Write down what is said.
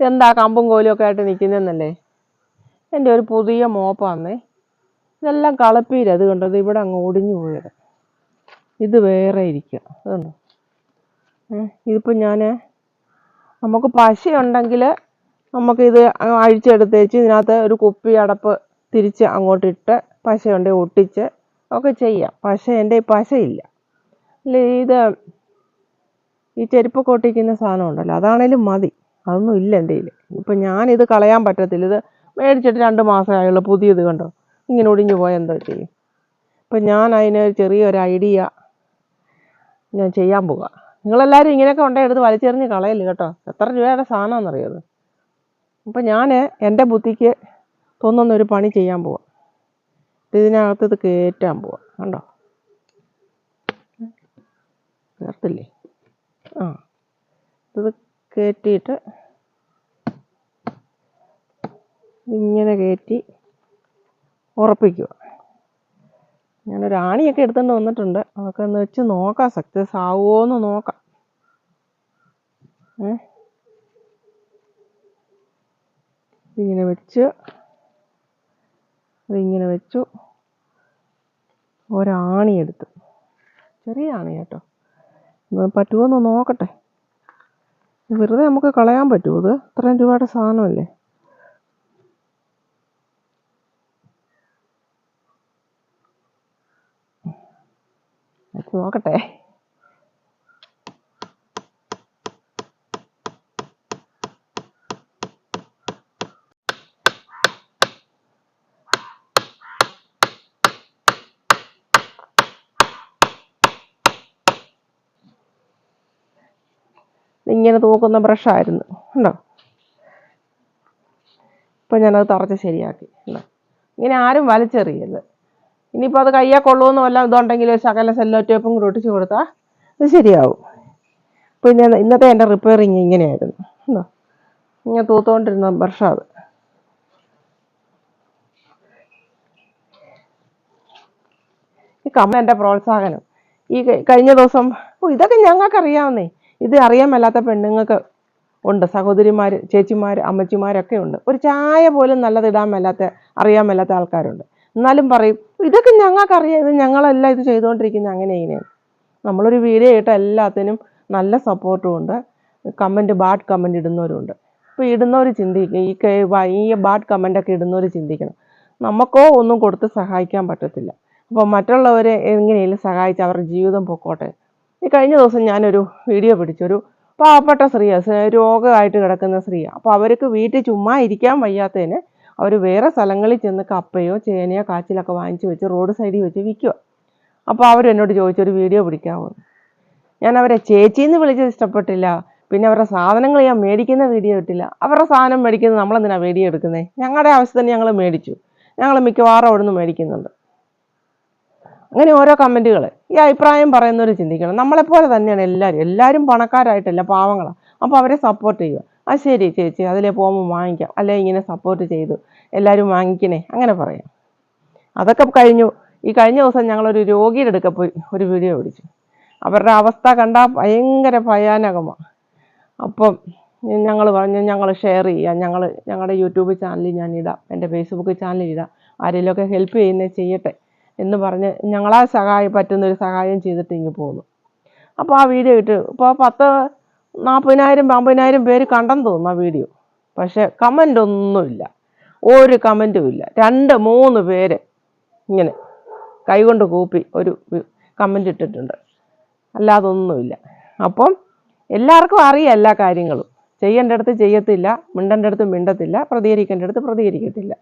എന്താ കമ്പും കോലും ഒക്കെ ആയിട്ട് നിൽക്കുന്നതെന്നല്ലേ എന്റെ ഒരു പുതിയ മോപ്പാന്നേ. ഇതെല്ലാം കളപ്പീര അത് കണ്ടത് ഇവിടെ അങ്ങ് ഒടിഞ്ഞു പോയത്. ഇത് വേറെ ഇരിക്കുക അതുകൊണ്ട് ഇതിപ്പോൾ ഞാൻ നമുക്ക് പശയുണ്ടെങ്കിൽ നമുക്കിത് അഴിച്ചെടുത്തേച്ച് ഇതിനകത്ത് ഒരു കുപ്പി അടപ്പ് തിരിച്ച് അങ്ങോട്ടിട്ട് പശയുണ്ടെങ്കിൽ ഒട്ടിച്ച് ഒക്കെ ചെയ്യാം. പശ എന്റെ പശയില്ല. അല്ലേ ഇത് ഈ ചെരുപ്പൊക്കെ ഒട്ടിക്കുന്ന സാധനം ഉണ്ടല്ലോ അതാണേലും മതി. അതൊന്നും ഇല്ല എന്റെ കയ്യിൽ. ഇപ്പം ഞാനിത് കളയാൻ പറ്റത്തില്ല. ഇത് മേടിച്ചിട്ട് രണ്ട് മാസമേ ആയുള്ളൂ. പുതിയത് കണ്ടോ? ഇങ്ങനെ ഒടിഞ്ഞു പോയാൽ എന്തോ ചെയ്യും? അപ്പം ഞാൻ അതിന് ചെറിയൊരു ഐഡിയ ഞാൻ ചെയ്യാൻ പോവാ. നിങ്ങളെല്ലാവരും ഇങ്ങനെയൊക്കെ ഉണ്ടെങ്കിൽ എടുത്ത് വലിച്ചെറിഞ്ഞ് കളയല്ലേ കേട്ടോ? എത്ര രൂപയുടെ സാധനമാണെന്നറിയത് അപ്പം ഞാൻ എന്റെ ബുദ്ധിക്ക് തോന്നുന്ന ഒരു പണി ചെയ്യാൻ പോവാം. ഇതിനകത്ത് ഇത് കയറ്റാൻ പോവാം. കണ്ടോ? കയർത്തില്ലേ ആ. ഇത് കയറ്റിയിട്ട് ഇങ്ങനെ കയറ്റി ഉറപ്പിക്കുക. ഞാനൊരു ആണിയൊക്കെ എടുത്തുകൊണ്ട് വന്നിട്ടുണ്ട്. അതൊക്കെ ഒന്ന് വെച്ച് നോക്കാം. സക്സസ് ആവുമോയെന്ന് നോക്കാം. ഏ? ഇങ്ങനെ വെച്ച് അതിങ്ങനെ വെച്ചു. ഒരാണി എടുത്തു. ചെറിയ ആണി കേട്ടോ. പറ്റുമോ എന്ന് നോക്കട്ടെ. വെറുതെ നമുക്ക് കളയാൻ പറ്റുമോ ഇത് ഇത്രയും രൂപയുടെ സാധനമല്ലേ? നോക്കട്ടെ. ഇങ്ങനെ തൂക്കുന്ന ബ്രഷായിരുന്നു. ഉണ്ടോ ഇപ്പം ഞാനത് തറച്ച് ശരിയാക്കി. ഉണ്ടോ ഇങ്ങനെ ആരും വലിച്ചെറിയരുത്. ഇനിയിപ്പോൾ അത് കയ്യാ കൊള്ളുമെന്ന് വല്ല ഇതുണ്ടെങ്കിൽ ശകല സെല്ലോ ടേപ്പും കൂടെ ഒട്ടിച്ച് കൊടുത്താൽ ഇത് ശരിയാവും. പിന്നെ ഇന്നത്തെ എന്റെ റിപ്പയറിങ് ഇങ്ങനെയായിരുന്നു. ഉണ്ടോ ഇങ്ങനെ തൂത്തുകൊണ്ടിരുന്ന വർഷം അത്. ഈ കമ്മ എന്റെ പ്രോത്സാഹനം. ഈ കഴിഞ്ഞ ദിവസം ഓ ഇതൊക്കെ ഞങ്ങൾക്ക് അറിയാവുന്നേ ഇത് അറിയാൻ മേലാത്ത പെണ്ണുങ്ങൾക്ക് ഉണ്ട്. സഹോദരിമാർ ചേച്ചിമാർ അമ്മച്ചിമാരൊക്കെ ഉണ്ട്. ഒരു ചായ പോലും നല്ലത് ഇടാൻ മേലാത്ത അറിയാൻ മേലാത്ത ആൾക്കാരുണ്ട്. എന്നാലും പറയും ഇതൊക്കെ ഞങ്ങൾക്ക് അറിയാം ഇത് ഞങ്ങളല്ല ഇത് ചെയ്തുകൊണ്ടിരിക്കുന്നത്. അങ്ങനെ ഇങ്ങനെയാണ്. നമ്മളൊരു വീഡിയോ ഇട്ട എല്ലാത്തിനും നല്ല സപ്പോർട്ടും ഉണ്ട്. കമന്റ് ബാഡ് കമന്റ് ഇടുന്നവരുണ്ട് അപ്പോൾ ഇടുന്നവർ ചിന്തിക്കും ഈ ഈ ബാഡ് കമന്റൊക്കെ ഇടുന്നവർ ചിന്തിക്കണം. നമുക്കോ ഒന്നും കൊടുത്ത് സഹായിക്കാൻ പറ്റത്തില്ല. അപ്പോൾ മറ്റുള്ളവരെ എങ്ങനെയെങ്കിലും സഹായിച്ച് അവരുടെ ജീവിതം പൊക്കോട്ടെ. ഈ കഴിഞ്ഞ ദിവസം ഞാനൊരു വീഡിയോ പിടിച്ചു. ഒരു പാവപ്പെട്ട സ്ത്രീയാണ് രോഗമായിട്ട് കിടക്കുന്ന സ്ത്രീയാണ് അപ്പോൾ അവർക്ക് വീട്ടിൽ ചുമ്മാ ഇരിക്കാൻ വയ്യാത്തതിന് അവർ വേറെ സ്ഥലങ്ങളിൽ ചെന്ന് കപ്പയോ ചേനയോ കാച്ചിലൊക്കെ വാങ്ങിച്ച് വെച്ച് റോഡ് സൈഡിൽ വെച്ച് വിൽക്കുക അപ്പോൾ അവരെന്നോട് ചോദിച്ചൊരു വീഡിയോ പിടിക്കാമോ. ഞാൻ അവരെ ചേച്ചിന്ന് വിളിച്ചത് ഇഷ്ടപ്പെട്ടില്ല. പിന്നെ അവരുടെ സാധനങ്ങൾ ഞാൻ മേടിക്കുന്ന വീഡിയോ ഇട്ടില്ല. അവരുടെ സാധനം മേടിക്കുന്നത് നമ്മളെന്തിനാണ് വീഡിയോ എടുക്കുന്നത് ഞങ്ങളുടെ ആവശ്യത്തിന് ഞങ്ങൾ മേടിച്ചു. ഞങ്ങൾ മിക്കവാറും അവിടെ നിന്ന് മേടിക്കുന്നുണ്ട്. അങ്ങനെ ഓരോ കമന്റുകൾ ഈ അഭിപ്രായം പറയുന്നവർ ചിന്തിക്കണം. നമ്മളെപ്പോലെ തന്നെയാണ് എല്ലാവരും എല്ലാവരും പണക്കാരായിട്ടല്ല പാവങ്ങളാണ് അപ്പോൾ അവരെ സപ്പോർട്ട് ചെയ്യുക. ആ ശരി ചേച്ചി അതിലെ പോകുമ്പോൾ വാങ്ങിക്കാം. അല്ലെ ഇങ്ങനെ സപ്പോർട്ട് ചെയ്തു. എല്ലാവരും വാങ്ങിക്കണേ. അങ്ങനെ പറയാം. അതൊക്കെ കഴിഞ്ഞു. ഈ കഴിഞ്ഞ ദിവസം ഞങ്ങളൊരു രോഗിയുടെ അടുക്ക പോയി ഒരു വീഡിയോ പിടിച്ചു. അവരുടെ അവസ്ഥ കണ്ടാൽ ഭയങ്കര ഭയാനകമാണ് അപ്പം ഞങ്ങൾ പറഞ്ഞു ഞങ്ങൾ ഷെയർ ചെയ്യാം. ഞങ്ങൾ ഞങ്ങളുടെ യൂട്യൂബ് ചാനലിൽ ഞാൻ ഇടാം. എന്റെ ഫേസ്ബുക്ക് ചാനലിൽ ഇടാം. ആരെങ്കിലുമൊക്കെ ഹെൽപ്പ് ചെയ്യുന്നത് ചെയ്യട്ടെ. എന്ന് പറഞ്ഞ് ഞങ്ങളാ സഹായം പറ്റുന്നൊരു സഹായം ചെയ്തിട്ട് ഇങ്ങ് പോന്നു. അപ്പോൾ ആ വീഡിയോ ഇട്ട് ഇപ്പോൾ പത്ത് നാൽപ്പതിനായിരം അമ്പതിനായിരം പേര് കണ്ടെന്ന് തോന്നുന്നു വീഡിയോ. പക്ഷേ കമന്റ് ഒന്നുമില്ല. ഒരു കമന്റും ഇല്ല. രണ്ട് മൂന്ന് പേര് ഇങ്ങനെ കൈകൊണ്ട് കൂപ്പി ഒരു കമന്റ് ഇട്ടിട്ടുണ്ട്. അല്ലാതെ ഒന്നുമില്ല. അപ്പം എല്ലാവർക്കും അറിയാം എല്ലാ കാര്യങ്ങളും. ചെയ്യേണ്ട അടുത്ത് ചെയ്യത്തില്ല മിണ്ടേണ്ടടുത്ത് മിണ്ടത്തില്ല പ്രതികരിക്കേണ്ട അടുത്ത് പ്രതികരിക്കത്തില്ല.